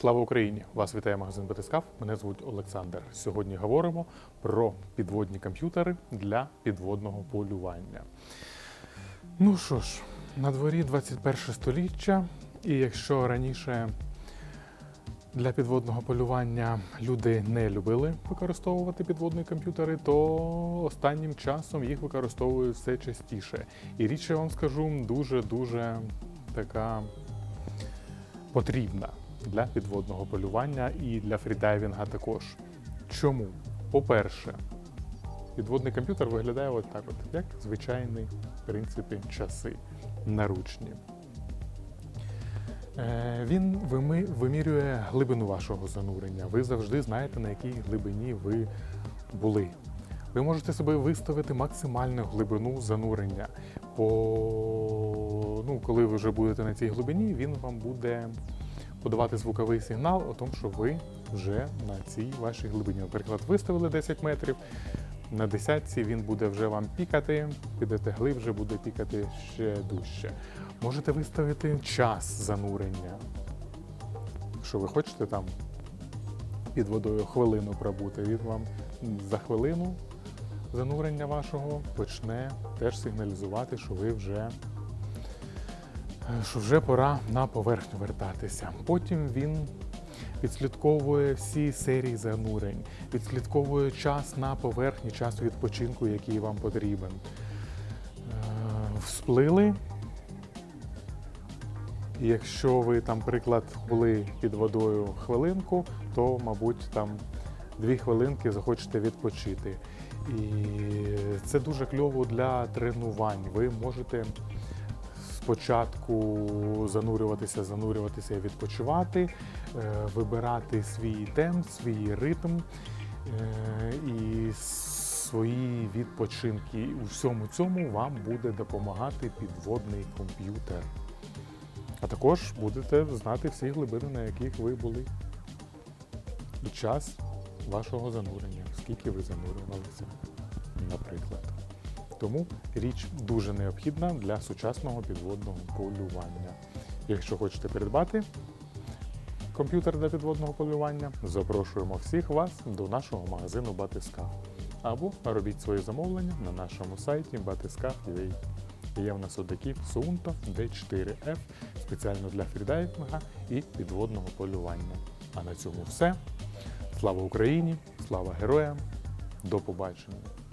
Слава Україні! Вас вітає магазин Батискаф. Мене звуть Олександр. Сьогодні говоримо про підводні комп'ютери для підводного полювання. Ну що ж, на дворі 21 століття, і якщо раніше для підводного полювання люди не любили використовувати підводні комп'ютери, то останнім часом їх використовують все частіше. І річ я вам скажу дуже-дуже така потрібна для підводного полювання і для фрідайвінга також. Чому? По-перше, підводний комп'ютер виглядає от так, от, як звичайний, в принципі, часи наручні. Е, Він вимірює глибину вашого занурення. Ви завжди знаєте, на якій глибині ви були. Ви можете себе виставити максимальну глибину занурення. По... Ну, коли ви вже будете на цій глибині, він вам буде подавати звуковий сигнал о тому, що ви вже на цій вашій глибині. Наприклад, виставили 10 метрів, на десятці він буде вже вам пікати, підете глибше, буде пікати ще дужче. Можете виставити час занурення. Якщо ви хочете там під водою хвилину пробути, він вам за хвилину занурення вашого почне теж сигналізувати, що ви вже що вже пора на поверхню вертатися. Потім він відслідковує всі серії занурень, відслідковує час на поверхні, час відпочинку, який вам потрібен. Е, Всплили. Якщо ви там, приклад, були під водою хвилинку, то, мабуть, там дві хвилинки захочете відпочити. І це дуже кльово для тренувань. Ви можете спочатку занурюватися, занурюватися і відпочивати, е, вибирати свій темп, свій ритм е, і свої відпочинки. У всьому цьому вам буде допомагати підводний комп'ютер. А також будете знати всі глибини, на яких ви були. І час вашого занурення, скільки ви занурювалися, наприклад. Тому річ дуже необхідна для сучасного підводного полювання. Якщо хочете придбати комп'ютер для підводного полювання, запрошуємо всіх вас до нашого магазину Батискаф. Або робіть свої замовлення на нашому сайті batiscaf.ua. Є в нас отакі Suunto D4F спеціально для фрідайвінга і підводного полювання. А на цьому все. Слава Україні! Слава героям! До побачення!